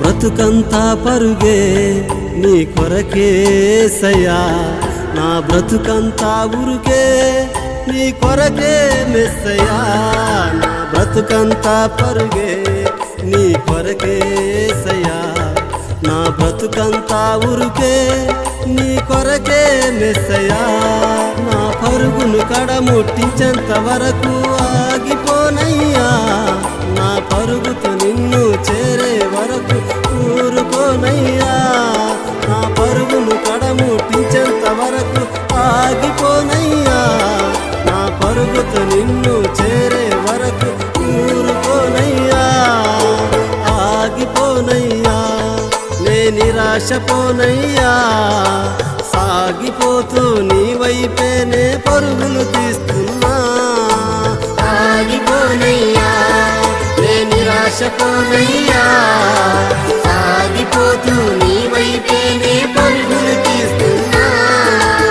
బ్రతుకంతా పరుగే నీ కొరకేసయ్యా నా బ్రతుకంతా ఉరుకే నీ కొరకే మెస్సయ్యా. నా బ్రతుకంతా పరుగే నీ కొరకేసయ్యా నా బ్రతుకంతా ఉరుకే నీ కొరకే మెస్సయ్యా. నా పరుగును కడముట్టించేంత వరకు ఆగిపోనయ్యా. ఊరుకోనయ్యా నా పరుగులు కడముట్టించేంత వరకు ఆగిపోనయ్యా. నా పరుగుతో నిన్ను చేరే వరకు ఊరుకోనయ్యా. ఆగిపోనయ్యా. నే నిరాశపోనయ్యా సాగిపోతూ నీ వైపేనే పరుగులు తీస్తున్నా. ఆగిపోనయ్యా. నే నిరాశపోనయ్యా